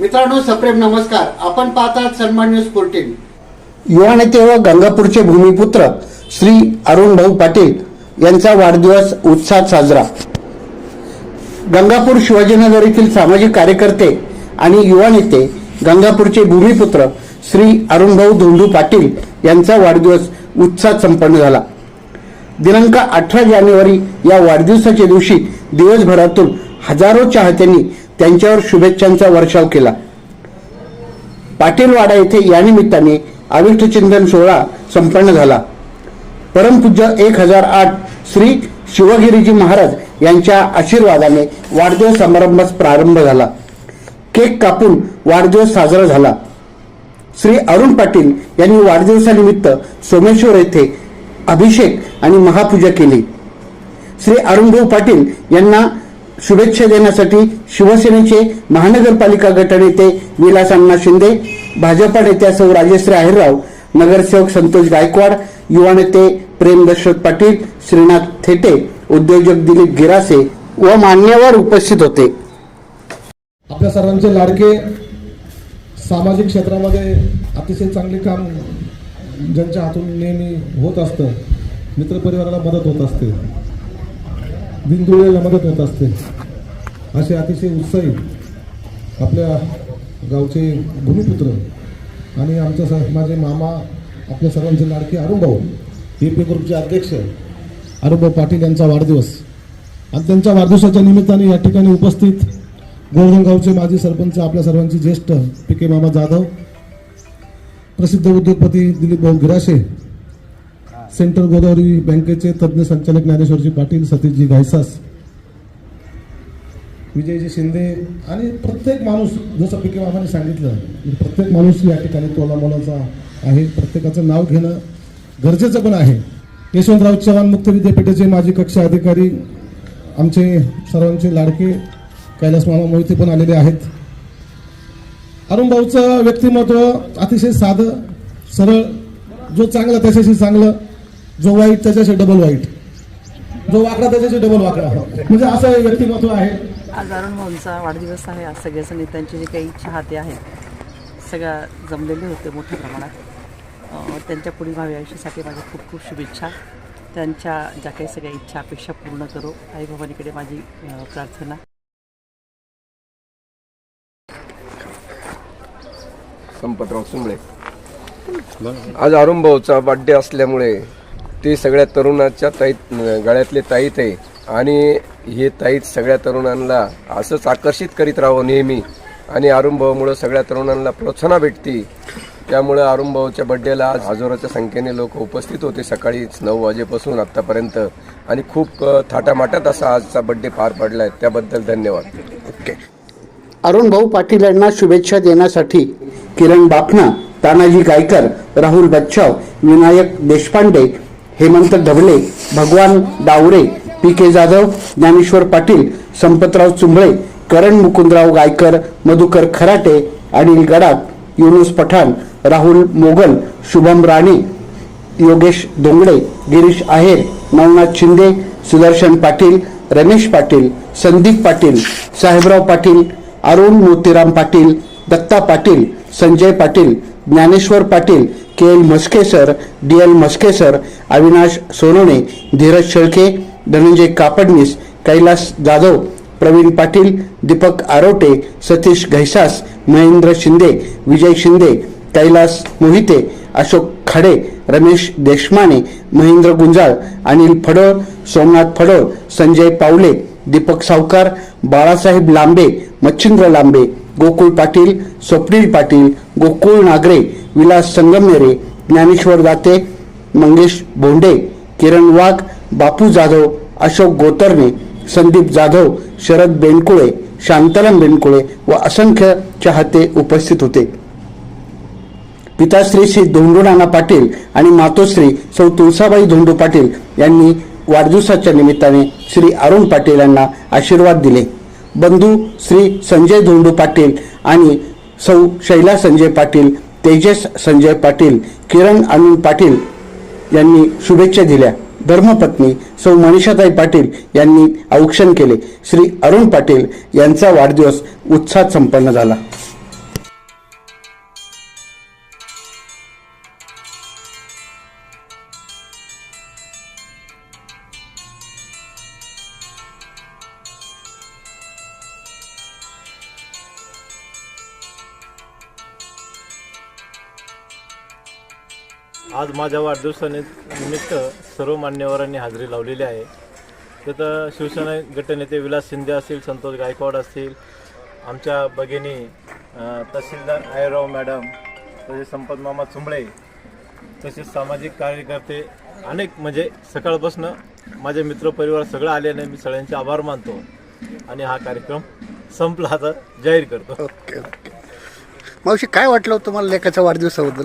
मित्रांनो सप्रेम नमस्कार. आपण पाहतात सन्मान न्यूज फोर्टीन युवा नेते व गंगापूरचे भूमिपुत्र श्री अरुण भाऊ पाटील यांचा वाढदिवस उत्साहात साजरा. गंगापूर शिवाजीनगर येथील सामाजिक कार्यकर्ते आणि युवा नेते गंगापूरचे भूमिपुत्र श्री अरुणभाऊ धोंडू पाटील यांचा वाढदिवस उत्साहात संपन्न झाला. दिनांक अठरा जानेवारी या वाढदिवसाच्या दिवशी दिवसभरातून हजारो चाहत्यांनी त्यांच्यावर शुभेच्छांचा वर्षाव केला. पाटीलवाडा येथे या निमित्ताने चिंतन सोहळा संपन्न झाला. परमपूज्य एक हजार आठ श्री शिवगिरीजी महाराज यांच्या आशीर्वादाने वाढदिवस समारंभास प्रारंभ झाला. केक कापून वाढदिवस साजरा झाला. श्री अरुण पाटील यांनी वाढदिवसानिमित्त सोमेश्वर येथे अभिषेक आणि महापूजा केली. श्री अरुणभाऊ पाटील यांना शुभेच्छा देण्यासाठी शिवसेनेचे महानगरपालिका गटनेते विलास अण्णा शिंदे भाजपा नेत्या सौ राजेश्री आहेरराव नगरसेवक संतोष गायकवाड युवा नेते प्रेम दशरथ पाटील श्रीनाथ थेटे उद्योजक दिलीप गिरासे व मान्यवर उपस्थित होते. आपल्या सर्वांचे लाडके सामाजिक क्षेत्रामध्ये अतिशय चांगले काम ज्यांच्या हातून नेहमी होत असतं मित्रपरिवाराला मदत होत असते दिनदुळेला मदत होत असते. असे अतिशय उत्साही आपल्या गावचे भूमिपुत्र आणि आमच्या स माझे मामा आपल्या सर्वांचे लाडके अरुणभाऊ ए पी ग्रुपचे अध्यक्ष अरुणभाऊ पाटील यांचा वाढदिवस आणि त्यांच्या वाढदिवसाच्या निमित्ताने या ठिकाणी उपस्थित गोरधनगावचे माजी सरपंच आपल्या सर्वांचे ज्येष्ठ पी के मामा जाधव प्रसिद्ध उद्योगपती दिलीप भाऊ गिराशे सेंट्रल गोदावरी बँकेचे तज्ज्ञ संचालक ज्ञानेश्वरजी पाटील सतीशजी घायसास विजयजी शिंदे आणि प्रत्येक माणूस जसं पी के सांगितलं की प्रत्येक माणूस या ठिकाणी तोला मोलाचा आहे. प्रत्येकाचं नाव घेणं गरजेचं पण आहे. यशवंतराव चव्हाण मुक्त विद्यापीठाचे माजी कक्षा अधिकारी आमचे सर्वांचे लाडके कैलास मामा मोहिते पण आलेले आहेत. अरुणभाऊचं व्यक्तिमत्व अतिशय साधं सरळ जो चांगला त्याच्याशी चांगलं जो वाईट त्याच्याशी डबल वाईट. जो वाकडा त्याच्याशी डबल वाकडा. म्हणजे असं हे व्यक्तिमत्व आहे. आज अरुण भाऊंचा वाढदिवस आहे. आज सगळ्या नेत्यांचे जे काही चाहते आहेत सगळ्या जमलेले होते मोठ्या प्रमाणात. अं, त्यांच्या पुढील भावी आयुष्यासाठी माझ्या खूप खूप शुभेच्छा. त्यांच्या ज्या काही सगळ्या इच्छा अपेक्षा पूर्ण करो. आई भवानीकडे माझी अं, प्रार्थना. संपतराव सुंबळे आज अरुणभाऊचा बड्डे असल्यामुळे ते सगळ्या तरुणाच्या ताईत गळ्यातले ताईत आहे आणि हे ताईत सगळ्या तरुणांना असंच आकर्षित करीत राहावं नेहमी. आणि अरुणभाऊमुळं सगळ्या तरुणांना प्रोत्साहन भेटते. त्यामुळं अरुणभाऊच्या बड्डेला आज हजारोच्या संख्येने लोक उपस्थित होते सकाळीच नऊ वाजेपासून आत्तापर्यंत. आणि खूप थाटामाटात असा आजचा बड्डे पार पडला आहे त्याबद्दल धन्यवाद. ओके. अरुण भाऊ पाटील यांना शुभेच्छा देण्यासाठी किरण बापना तानाजी गायकर राहुल बच्चाव Vinayak Deshpande Hemant Dhawale Bhagwan Daware P K Jadhav Dnyaneshwar Patil Sampatrao Chumbale Karan Mukundrao Gaikar Madhukar Kharate Anil Gadakh Yunus Pathan Rahul Mogal Shubham Rane Yogesh Dongde Girish Aher Navnath Shinde Sudarshan Patil Ramesh Patil Sandeep Patil Sahebrao Patil Arun Motiram Patil Datta Patil Sanjay Patil Dnyaneshwar Patil K L Mhaske sir D L Mhaske sir Avinash Sonawane Dhiraj Shelke Dhananjay Kapadnis Kailas Jadhav Pravin Patil Deepak Arote Satish Ghaisas Mahendra Shinde Vijay Shinde Kailas Mohite Ashok Khade Ramesh Deshmane Mahendra Gunjal Anil Phadol Somnath Phadol Sanjay Pawale Deepak सावकार बाळासाहेब लांबे मच्छिंद्र लांबे. गोकुळ पाटील स्वप्नील पाटील गोकुळ नागरे विलास संगमेरे ज्ञानेश्वर दाते मंगेश भोंडे किरण वाघ बापू जाधव अशोक गोतरणे संदीप जाधव शरद बेनकुळे शांताराम बेनकुळे व असंख्य चाहते उपस्थित होते. पिताश्री श्री धोंडू नाना पाटील आणि मातोश्री सौ तुळसाबाई धोंडू पाटील यांनी वाढदिवसाच्या निमित्ताने श्री अरुण पाटील यांना आशीर्वाद दिले. बंधू श्री संजय धोंडू पाटील आणि सौ शैला संजय पाटील तेजस संजय पाटील किरण अनिल पाटील यांनी शुभेच्छा दिल्या. धर्मपत्नी सौ मनीषाताई पाटील यांनी औक्षण केले. श्री अरुण पाटील यांचा वाढदिवस उत्साहात संपन्न झाला. आज माझ्या वाढदिवसाने निमित्त सर्व मान्यवरांनी हजेरी लावलेली आहे. तिथं शिवसेना गटनेते विलास शिंदे असतील संतोष गायकवाड असतील आमच्या भगिनी तहसीलदार आयराव मॅडम तसेच संपत मामा चुंबळे तसेच सामाजिक कार्यकर्ते अनेक म्हणजे सकाळपासून माझे मित्रपरिवार सगळं आल्याने मी सगळ्यांचे आभार मानतो आणि हा कार्यक्रम संपला. आता जाहीर करतो. Okay okay. मावशी काय वाटलं होतं तुम्हाला लेखाच्या वाढदिवसाबद्दल?